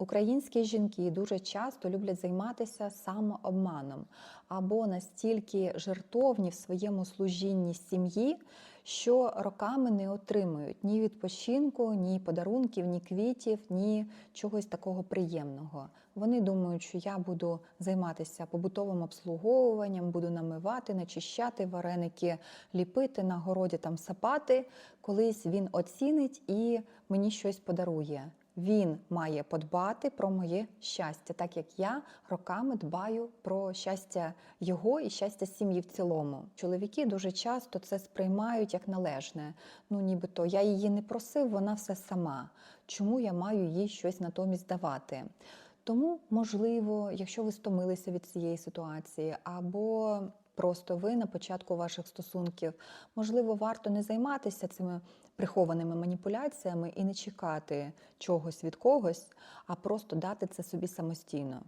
Українські жінки дуже часто люблять займатися самообманом або настільки жертовні в своєму служінні сім'ї, що роками не отримують ні відпочинку, ні подарунків, ні квітів, ні чогось такого приємного. Вони думають, що я буду займатися побутовим обслуговуванням, буду намивати, начищати вареники, ліпити на городі там сапати. Колись він оцінить і мені щось подарує. Він має подбати про моє щастя, так як я роками дбаю про щастя його і щастя сім'ї в цілому. Чоловіки дуже часто це сприймають як належне. Ну, нібито я її не просив, вона все сама. Чому я маю їй щось натомість давати? Тому, можливо, якщо ви стомилися від цієї ситуації, або просто ви на початку ваших стосунків, можливо, варто не займатися цими прихованими маніпуляціями і не чекати чогось від когось, а просто дати це собі самостійно.